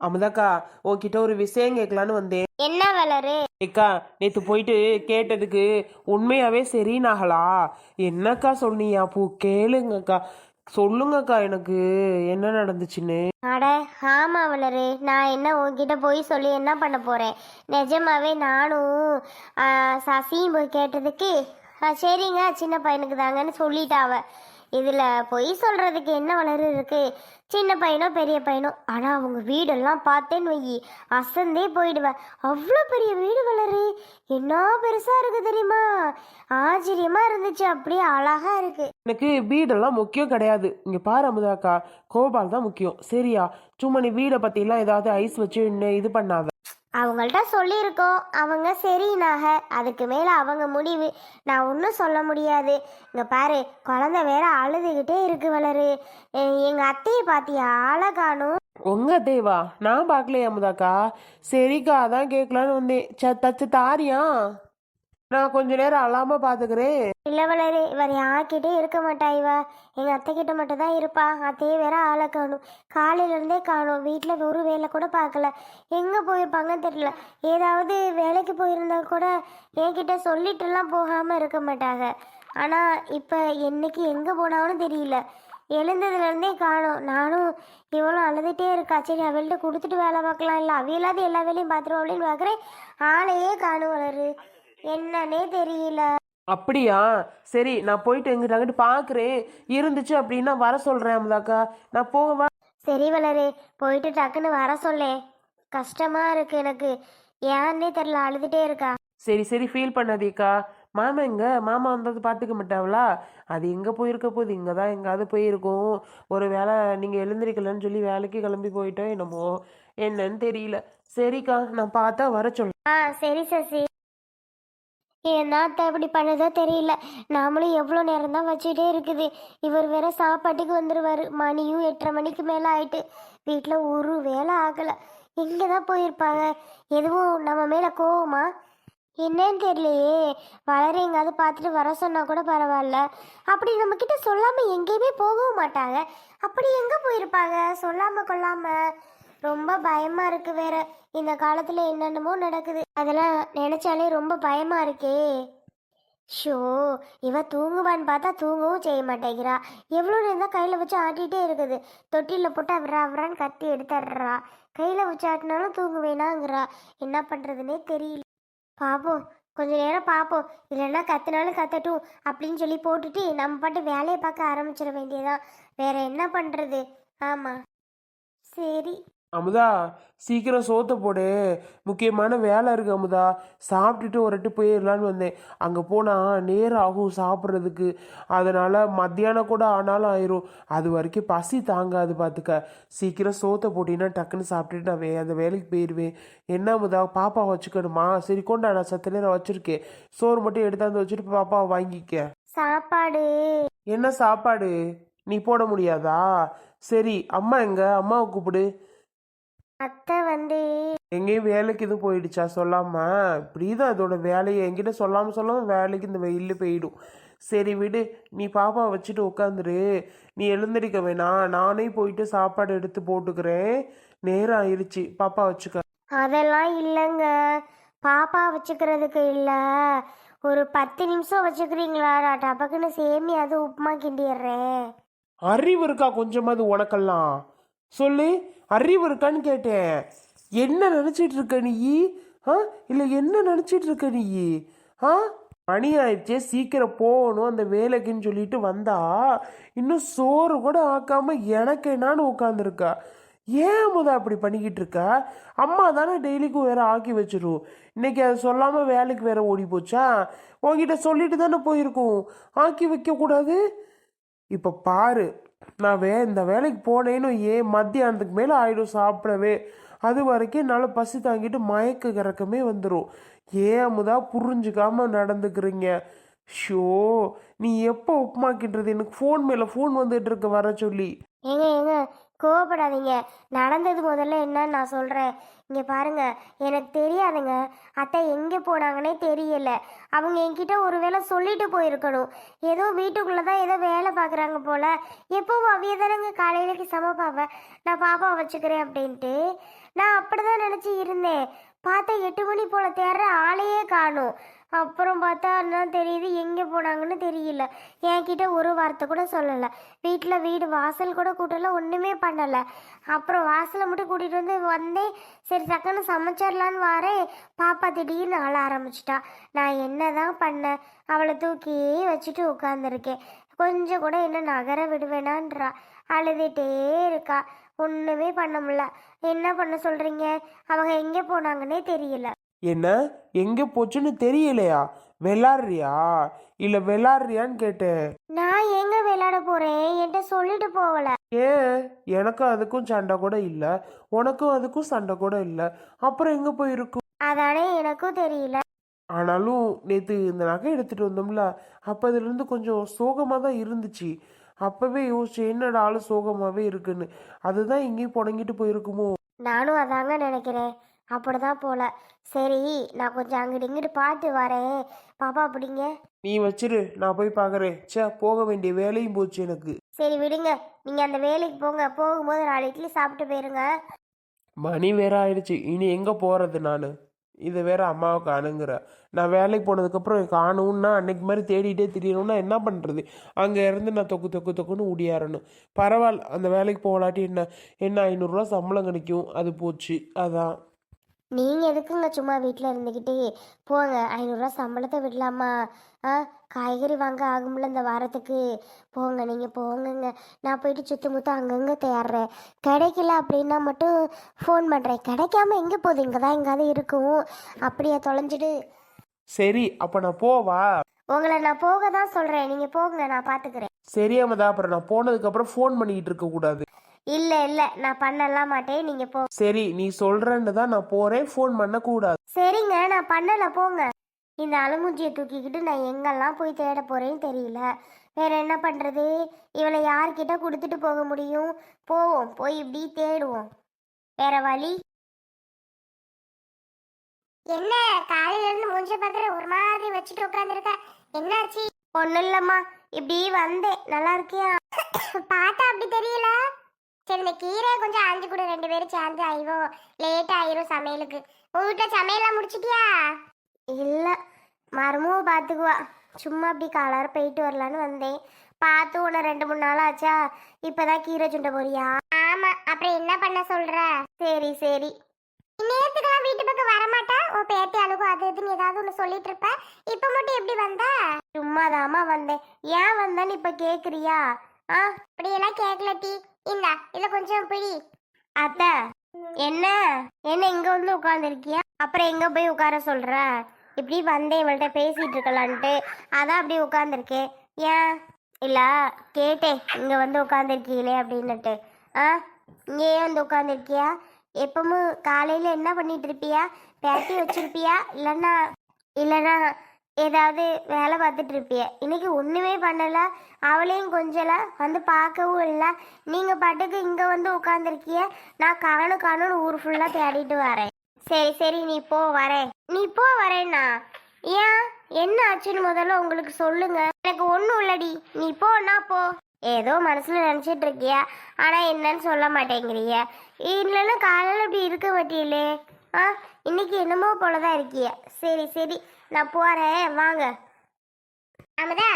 அமுதாக்கா உன்கிட்ட ஒரு விஷயம் கேட்கலான்னு வந்தேன். என்ன வளரு? ஏக்கா நேத்து போயிட்டு கேட்டதுக்கு உண்மையாவே சரினாகலா? என்னக்கா சொன்னியா பூ கேளுங்கக்கா. சொல்லுங்கக்கா எனக்கு என்ன நடந்துச்சுன்னு. அட ஆமா வளரு. நான் என்ன உன்கிட்ட போய் சொல்லி என்ன பண்ண போறேன்? நிஜமாவே நானும் ஆ, சசியும் போய் கேட்டதுக்கு "ஆ, சரிங்க சின்ன பையனுக்கு தாங்கன்னு சொல்லிட்டாவ இதில் பொய் சொல்கிறதுக்கு என்ன வளரு இருக்கு? சின்ன பையனோ பெரிய பையனோ? ஆனால் அவங்க வீடெல்லாம் பார்த்தேன்னு வையி. அசந்தே போயிடுவேன் அவ்வளோ பெரிய வீடு வளரு. என்ன பெருசாக இருக்குது தெரியுமா? ஆச்சரியமாக இருந்துச்சு. அப்படியே அழகாக இருக்குது எனக்கு வீடெல்லாம் முக்கியம் கிடையாது. இங்கே பாரு அமுதாக்கா. கோபால் தான் முக்கியம். சரியா? சும்மா நீ வீடை பற்றிலாம் ஏதாவது ஐஸ் வச்சு இன்னும் இது பண்ணாத. அவங்கள்ட்ட சொல்லியிருக்கோம். அவங்க சரினாக. அதுக்கு மேலே அவங்க முடிவு. நான் ஒன்றும் சொல்ல முடியாது. இங்கே பாரு குழந்தை வேற அழுதுகிட்டே இருக்கு வளரு. எங்கள் அத்தையை பார்த்தியா? ஆளை காணும். உங்க தேவா நான் பார்க்கலையா அமுதாக்கா சரிக்கா அதான் கேட்கலான்னு வந்தேன். ச தச்சு தாரியா? நான் கொஞ்ச நேரம் அழாம பாத்துக்கிறேன். இல்ல வளரு இவர் யார்கிட்டே இருக்க மாட்டா இவ. எங்கள் அத்தை கிட்ட மட்டும் தான் இருப்பா. அத்தையே வேற ஆளை காணும். காலையிலேருந்தே காணும். வீட்டில் ஒரு வேலை கூட பார்க்கல எங்கே போயிருப்பாங்கன்னு தெரியல. ஏதாவது வேலைக்கு போயிருந்தா கூட என்கிட்ட சொல்லிட்டுலாம் போகாமல் இருக்க மாட்டாங்க ஆனால் இப்போ என்னைக்கு எங்கே போனாலும் தெரியல. எழுந்ததுலேருந்தே காணும். நானும் இவ்வளோ அழுதுகிட்டே இருக்கா. சரி அவள்கிட்ட கொடுத்துட்டு வேலை பார்க்கலாம். இல்லை அவையில்லாத எல்லா வேலையும் பார்த்துருவோம் அப்படின்னு பார்க்குறேன். ஆளையே காணும் வளரு. என்னன்னே தெரியல. அப்படியா? சரி நான் போயிட்டு எங்கிட்ட அங்கிட்டு பாக்குறேன். இருந்துச்சு அப்படின்னா வர சொல்றேன் அமுதாக்கா. நான் போகவா? சரி வளரு போயிட்டு டக்குன்னு வர சொல்லேன் கஷ்டமா இருக்கு எனக்கு. ஏன்னே தெரியல அழுதுட்டே இருக்கா. சரி சரி ஃபீல் பண்ணாதீக்கா. மாமா எங்க? மாமா வந்தது பார்த்துக்க மாட்டாங்களா அது எங்க போயிருக்க போகுது? இங்க தான் எங்காவது போயிருக்கும். ஒரு வேளை நீங்க எழுந்திருக்கலன்னு சொல்லி வேலைக்கு கிளம்பி போயிட்டோம் என்னமோ? என்னன்னு தெரியல. சரிக்கா நான் பார்த்தா வர ஆ சரி சசி. என்னத்த இப்படி பண்ணதோ தெரியல. நாமளும் எவ்வளோ நேரம் தான் வச்சுட்டே இருக்குது. இவர் வேற சாப்பாட்டுக்கு வந்துடுவார் மணியும் எட்டரை மணிக்கு மேலே ஆயிட்டு வீட்டில் ஒரு வேலை ஆகலை. எங்கே தான் போயிருப்பாங்க. எதுவும் நம்ம மேலே கோவமா? என்னன்னு தெரியலையே. வளர எங்காவது பார்த்துட்டு வர சொன்னால் கூட பரவாயில்ல. அப்படி நம்மக்கிட்ட சொல்லாமல் எங்கேயுமே போகவும் மாட்டாங்க. அப்படி எங்கே போயிருப்பாங்க? சொல்லாமல் கொள்ளாமல் ரொம்ப பயமாக இருக்குது வேற. இந்த காலத்துல என்னென்னமோ நடக்குது. அதெல்லாம் நினைச்சாலே ரொம்ப பயமா இருக்கே. ஷோ இவ தூங்குவான்னு பார்த்தா தூங்கவும் செய்ய மாட்டேங்கிறா. எவ்வளோ நேரம் கையில் வச்சு ஆட்டிகிட்டே இருக்குது. தொட்டிலில் போட்டு அவரா அவரான்னு கத்தி எடுத்துடுறா. கையில் வச்சு ஆட்டினாலும் தூங்குவேனாங்கிறா. என்ன பண்ணுறதுனே தெரியல. பாப்போம். கொஞ்ச நேரம் பார்ப்போம் இல்லைன்னா கத்துனாலும் கத்தட்டும் அப்படின்னு சொல்லி போட்டுட்டு நம்ம பாட்டு வேலையை பார்க்க ஆரம்பிச்சிட வேண்டியதான் வேற என்ன பண்ணுறது ஆமாம் சரி. அமுதா சீக்கிரம் சோத்த போடு. முக்கியமான வேலை இருக்கு அமுதா. சாப்பிட்டுட்டு ஒரு ரெட்டு போயிடலான்னு வந்தேன். அங்கே போனால் நேரம் ஆகும் சாப்பிட்றதுக்கு. அதனால மத்தியானம் கூட ஆனாலும் ஆயிரும். அது வரைக்கும் பசி தாங்காது பார்த்துக்க சீக்கிரம் சோத்த போட்டினா டக்குன்னு சாப்பிட்டுட்டு நான் வே அந்த வேலைக்கு போயிடுவேன் என்ன அமுதா பாப்பா வச்சுக்கணுமா? சரி கொண்டா நான் சத்த நேரம் வச்சிருக்கேன். சோறு மட்டும் எடுத்தாந்து வச்சுட்டு பாப்பாவை வாங்கிக்க. சாப்பாடு. என்ன சாப்பாடு? நீ போட முடியாதா? சரி அம்மா எங்க? அம்மாவை கூப்பிடு. அத்தை வந்து எங்கேயும் வேலைக்கு இது போயிடுச்சா? சொல்லாம? இப்படிதான் அதோட வேலையை என்கிட்ட சொல்லாம சொல்லாம வேலைக்கு இந்த வெயில்ல போயிடும். சரி விடு நீ பாப்பா வச்சுட்டு உட்காந்துரு நீ எழுந்திருக்க வேணாம். நானே போயிட்டு சாப்பாடு எடுத்து போட்டுக்கிறேன். நேரம் ஆயிருச்சு. பாப்பா வச்சுக்க. அதெல்லாம் இல்லைங்க. பாப்பா வச்சுக்கிறதுக்கு இல்லை. ஒரு பத்து நிமிஷம் வச்சுக்கிறீங்களா? நான் டபக்குன்னு சேமி அது உப்புமா கிண்டிடுறேன். அறிவு இருக்கா கொஞ்சமாவது உனக்கெல்லாம்? சொல்லு. அறிவு இருக்கான்னு கேட்டேன். என்ன நினச்சிட்டு இருக்க நீ? ஆ? இல்லை என்ன நினச்சிட்டு இருக்க நீ? ஆ? மணி ஆயிடுச்சே சீக்கிரம் போகணும் அந்த வேலைக்குன்னு சொல்லிட்டு வந்தா இன்னும் சோறு கூட ஆக்காம எனக்கு என்னான்னு உட்காந்துருக்கா ஏன் முத அப்படி பண்ணிக்கிட்டு இருக்க அம்மா தானே டெய்லிக்கும் வேற ஆக்கி வச்சிரும். இன்னைக்கு அதை சொல்லாம வேலைக்கு வேற ஓடி போச்சா? உங்ககிட்ட சொல்லிட்டு தானே போயிருக்கோம். ஆக்கி வைக்க கூடாது இப்போ பாரு நான் வே இந்த வேலைக்கு போனேன்னு ஏன் மத்தியானத்துக்கு மேலே ஆயிடும் சாப்பிடவே. அது வரைக்கும் என்னால் பசி தாங்கிட்டு மயக்க கிறக்கமே வந்துடும் ஏன் அமுதா புரிஞ்சுக்காமல் நடந்துக்கிறீங்க. ஷோ நீ எப்போ உப்புமாக்கின்றது எனக்கு ஃபோன் மேலே ஃபோன் வந்துட்டு இருக்க வர சொல்லி. ஏங்க ஏங்க கோவப்படாதீங்க. நடந்தது முதல்ல என்னன்னு நான் சொல்கிறேன் இங்கே பாருங்க எனக்கு தெரியாதுங்க. அத்தை எங்கே போனாங்கன்னே தெரியல. அவங்க என்கிட்ட ஒரு வேளை சொல்லிட்டு போயிருக்கணும். ஏதோ வீட்டுக்குள்ளே தான் ஏதோ வேலை பார்க்குறாங்க போல். எப்பவும் அவிய தானேங்க காலையிலக்கு சமப்பாவை நான் பாப்பா வச்சுக்கிறேன் அப்படின்ட்டு நான் அப்படி தான் நினச்சி இருந்தேன். பார்த்தா எட்டு மணி போல் தேடுற ஆளையே காணும். அப்புறம் பார்த்தா என்ன தெரியுது எங்கே போனாங்கன்னு தெரியல. என்கிட்ட ஒரு வார்த்தை கூட சொல்லலை. வீட்டில் வீடு வாசல் கூட கூட்டல ஒன்றுமே பண்ணலை. அப்புறம் வாசலை மட்டும் கூட்டிகிட்டு வந்து வந்தேன். சரி டக்குன்னு சமைச்சிடலான்னு வாரேன். பாப்பா திடீர்னு ஆள ஆரம்பிச்சிட்டா. நான் என்ன தான் பண்ணேன் அவளை தூக்கியே வச்சுட்டு உட்காந்துருக்கேன் கொஞ்சம் கூட என்ன நகர விடுவேனான்றா. அழுதுகிட்டே இருக்கா. ஒன்றுமே பண்ண முடியல. என்ன பண்ண சொல்கிறீங்க அவங்க எங்கே போனாங்கன்னே தெரியல. என்ன? எங்கே போச்சுன்னு தெரியலையா? விளாட்றியா? இல்லை விளாட்றியான்னு கேட்டேன். நான் எங்க விளையாட போறேன் என்கிட்ட சொல்லிட்டு போகல. ஏன் எனக்கும் அதுக்கும் சண்டை கூட இல்லை. உனக்கும் அதுக்கும் சண்டை கூட இல்லை. அப்புறம் எங்கே போயிருக்கும் அதானே எனக்கும் தெரியல. ஆனாலும் நேற்று இந்த நகை எடுத்துகிட்டு வந்தோம்ல அப்போ அதுலேருந்து கொஞ்சம் சோகமாக தான் இருந்துச்சு. அப்போவே யோசிச்சு என்னடா ஆளு சோகமாகவே இருக்குன்னு. அதுதான் எங்கேயும் புடங்கிட்டு போயிருக்குமோ? நானும் அதாங்க நினைக்கிறேன். அப்படிதான் போல. சரி நான் கொஞ்சம் அங்கிட்டு இங்கிட்டு பார்த்து வரேன். பாப்பா அப்படிங்க நீ வச்சிரு நான் போய் பார்க்குறேன் ச்சே போக வேண்டிய வேலையும் போச்சு எனக்கு. சரி விடுங்க. நீங்க அந்த வேலைக்கு போங்க. போகும்போது நாலு இட்லி சாப்பிட்டு போயிருங்க. மணி வேற ஆயிடுச்சு. இனி எங்கே போகிறது நான்? இதை வேற அம்மாவை காணுங்கிற நான் வேலைக்கு போனதுக்கப்புறம் காணும்னா அன்னைக்கு மாதிரி தேடிட்டே திரியணும்னா என்ன பண்ணுறது அங்கே இருந்து நான் தொக்கு தொக்கு தொக்குன்னு ஊடியாரணும் பரவாயில்ல. அந்த வேலைக்கு போகலாட்டி என்ன? என்ன ஐநூறுரூவா சம்பளம் கிடைக்கும். அது போச்சு. அதான். நீங்க எதுக்குங்க சும்மா வீட்டில் இருந்துக்கிட்டு போங்க ஐநூறுரூவா சம்பளத்தை விடலாமா? ஆ காய்கறி வாங்க ஆகும்ல இந்த வாரத்துக்கு. போங்க நீங்கள் போங்கங்க. நான் போயிட்டு சுத்து முத்தம் அங்கங்கே தேடுறேன் கிடைக்கல அப்படின்னா மட்டும் ஃபோன் பண்ணுறேன் கிடைக்காம எங்கே போகுது? இங்கே தான் எங்காவது இருக்கும். அப்படியே தொலைஞ்சிடு சரி அப்போ நான் போவா? உங்களை நான் போக தான் சொல்கிறேன் நீங்கள் போங்க நான் பார்த்துக்கிறேன் சரி அம்மதா அப்புறம் நான் போனதுக்கப்புறம் ஃபோன் பண்ணிக்கிட்டு இருக்கக்கூடாது இல்லை இல்லை நான் பண்ணலாம் மாட்டேன். நீங்கள் போ. சரி நீ சொல்கிறேன்னு தான் நான் போகிறேன் ஃபோன் பண்ணக்கூடாது. சரிங்க நான் பண்ணல போங்க. இந்த அலுமூஞ்சியை தூக்கிக்கிட்டு நான் எங்கெல்லாம் போய் தேட போறேன்னு தெரியல. வேற என்ன பண்றது? இவளை யார்கிட்ட கொடுத்துட்டு போக முடியும்? போவோம் போய் இப்படி தேடுவோம். வேற வழி? என்ன காலையில இருந்து மூஞ்ச பாக்குற ஒரு மாதிரி வச்சுட்டு உட்காந்துருக்க என்னாச்சு? ஒன்றும் இல்லம்மா இப்படி வந்தேன். நல்லா இருக்கியா? பார்த்தா அப்படி தெரியல. சரி இந்த கீரை கொஞ்சம் ஆஞ்சு கூட. ரெண்டு பேரும் சேர்ந்து ஆயிரும் லேட் ஆயிரும் சமையலுக்கு. உங்க வீட்டில் சமையல்லாம் முடிச்சிட்டியா? இல்லை மருமவும் பார்த்துக்குவா சும்மா அப்படி காலார போயிட்டு வரலான்னு வந்தேன். பார்த்து உன்னை ரெண்டு மூணு நாள் ஆச்சா? இப்பதான் கீரை சுண்ட போறியா? ஆமா அப்புறம் என்ன பண்ண சொல்ற? சரி சரி. நேத்துக்கெல்லாம் வீட்டு பக்கம் வரமாட்டா? உன் பேத்தி அழுகும் அது இதுன்னு ஏதாவது ஒன்று சொல்லிட்டு இருப்ப? இப்ப மட்டும் எப்படி வந்த? சும்மாதாமா வந்தேன். ஏன் வந்தேன்னு இப்ப கேக்குறியா? ஆ? அப்படியெல்லாம் கேட்கல டி. இந்தா இத கொஞ்சம் பிடி. அத்தை என்ன? என்ன இங்க வந்து உட்காந்துருக்கியா அப்புறம் எங்க போய் உட்கார சொல்ற? இப்படி வந்தேன் இவள்கிட்ட பேசிட்டு இருக்கலான்ட்டு. அதான் அப்படி உட்காந்துருக்கேன் ஏன்? இல்ல கேட்டேன் இங்க வந்து உட்காந்துருக்கீங்களே அப்படின்னுட்டு. ஆ? இங்கேயே வந்து உட்காந்துருக்கியா எப்பவும் காலையில என்ன பண்ணிட்டு இருப்பியா? பேட்டி வச்சிருப்பியா? இல்லைன்னா இல்லைன்னா ஏதாவது வேலை பார்த்துட்டு இருப்பிய இன்னைக்கு ஒன்றுமே பண்ணல. அவளையும் கொஞ்சல. வந்து பார்க்கவும் இல்லை. நீங்கள் பாட்டுக்கு இங்கே வந்து உட்காந்துருக்கிய நான் காணும் காணுன்னு ஊர் ஃபுல்லாக தேடிட்டு வரேன். சரி சரி நீ போ வரேன். நீ போ வரேன்னா. ஏன்? என்ன ஆச்சுன்னு முதல்ல உங்களுக்கு சொல்லுங்க. எனக்கு ஒன்றும் இல்லடி. நீ போனா போ. ஏதோ மனசுல நினைச்சிட்டு இருக்கியா ஆனா என்னன்னு சொல்ல மாட்டேங்கிறிய. இல்லைன்னா காலையில் இப்படி இருக்க மாட்டீங்களே ஆ இன்னைக்கு என்னமோ போலதான் இருக்கிய. சரி சரி. நான் போறேன் வாங்க. அமதா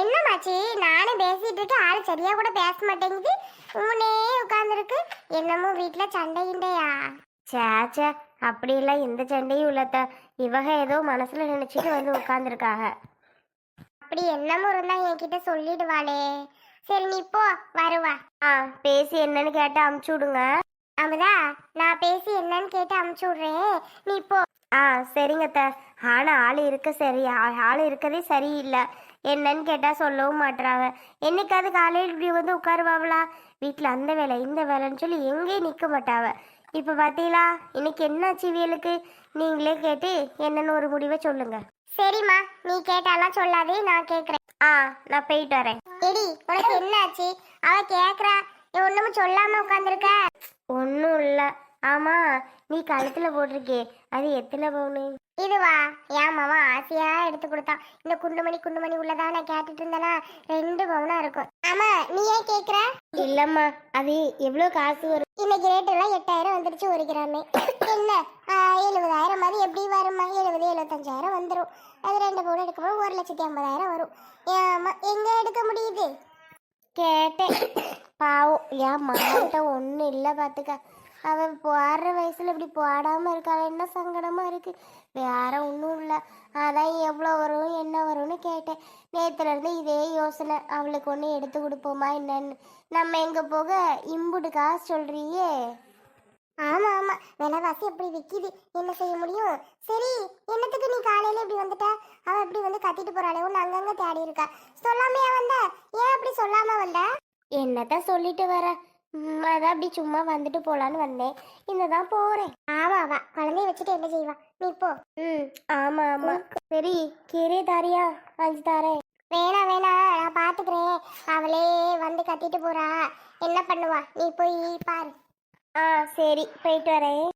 என்னமாச்சு நானும் பேசிட்டு இருக்கேன். ஆளு சரியா கூட பேச மாட்டேங்குது. உன்னே உட்காந்துருக்கு என்னமோ வீட்டுல சண்டை இல்லையா சேச்சே அப்படியெல்லாம் எந்த சண்டையும் இல்லத்த. இவக ஏதோ மனசுல நினைச்சிட்டு வந்து உட்காந்துருக்காக அப்படி என்னமோ இருந்தா என்கிட்ட சொல்லிடுவாளே. சரி நீ போ வருவா. ஆ பேசி என்னன்னு கேட்டு அமுச்சு விடுங்க. அமுதா நான் பேசி என்னன்னு கேட்டு அமுச்சு விடுறேன். நீ போ. ஆ சரிங்க அத்தை. ஆனா ஆள் இருக்க சரி ஆள் இருக்கதே சரியில்லை. என்னன்னு கேட்டா சொல்லவும் மாட்றாங்க. என்னைக்காவது காலையில் இப்படி வந்து உட்காருவாங்களா வீட்டில் அந்த வேலை இந்த வேலைன்னு சொல்லி எங்கேயும் நிற்க மாட்டாவ. இப்போ பார்த்தீங்களா இன்னைக்கு என்னாச்சு இவியலுக்கு? நீங்களே கேட்டு என்னன்னு ஒரு முடிவை சொல்லுங்க. சரிம்மா நீ கேட்டாலாம் சொல்லாதே நான் கேட்குறேன் ஆ நான் போயிட்டு வரேன். எடி உனக்கு என்னாச்சு? அவ கேட்குறா ஒண்ணுமே சொல்லாம உட்காந்துருக்க ஒன்றும் இல்லை. ஆமா நீ கழுத்துல போட்டிருக்கே. அது எத்தனை பவுனு? இதுவா? ஏன் மாமா ஆசையா எடுத்து கொடுத்தான். இந்த குண்டுமணி குண்டுமணி உள்ளதா நான் கேட்டுட்டு இருந்தேனா? ரெண்டு பவுனா இருக்கும். ஆமா நீ ஏன் கேக்குற? இல்லம்மா அது எவ்வளவு காசு வரும்? இன்னைக்கு ரேட் எல்லாம் எட்டாயிரம் வந்துருச்சு ஒரு கிராமே. என்ன? எழுபதாயிரம் மாதிரி எப்படி வருமா எழுபது எழுபத்தஞ்சாயிரம் வந்துடும் அது ரெண்டு பவுன் எடுக்கும்போது ஒரு லட்சத்தி ஐம்பதாயிரம் வரும். எங்க எடுக்க முடியுது? கேட்டேன். பாவம் ஏன் மாட்ட ஒன்றும் இல்லை பார்த்துக்க அவள் போடுற வயசில் இப்படி போடாமல் இருக்காள்? என்ன சங்கடமாக இருக்கு. வேற ஒன்றும் இல்லை. அதான் எவ்வளோ வரும் என்ன வரும்னு கேட்டேன். நேற்றுலேருந்து இதே யோசனை. அவளுக்கு ஒன்று எடுத்து கொடுப்போமா என்னன்னு. நம்ம எங்கே போக? இம்புட்டு காசு சொல்கிறியே ஆமாம் ஆமாம் விலைவாசி எப்படி விற்கிது என்ன செய்ய முடியும்? சரி என்னத்துக்கு நீ காலையில் இப்படி வந்துட்ட? அவள் இப்படி வந்து கத்திட்டு போறாளே ஒன்று அங்கங்கே தேடி இருக்கா. சொல்லாமையா வந்த? ஏன் அப்படி சொல்லாம வந்த? என்னத்த சொல்லிட்டு வர? அதான் அப்படி சும்மா வந்துட்டு போலான்னு வந்தேன். இன்னதான் போறேன். ஆமா ஆமா குழந்தைய வச்சுட்டு என்ன செய்வா? நீ போ. ம் ஆமா ஆமா. சரி. கீரை தாரியா. அஞ்சு தாரேன். வேணாம் வேணாம். நான் பாத்துக்கிறேன். அவளே வந்து கத்திட்டு போறா. என்ன பண்ணுவா? நீ போய் பாரு. ஆ சரி. போயிட்டு வரேன்.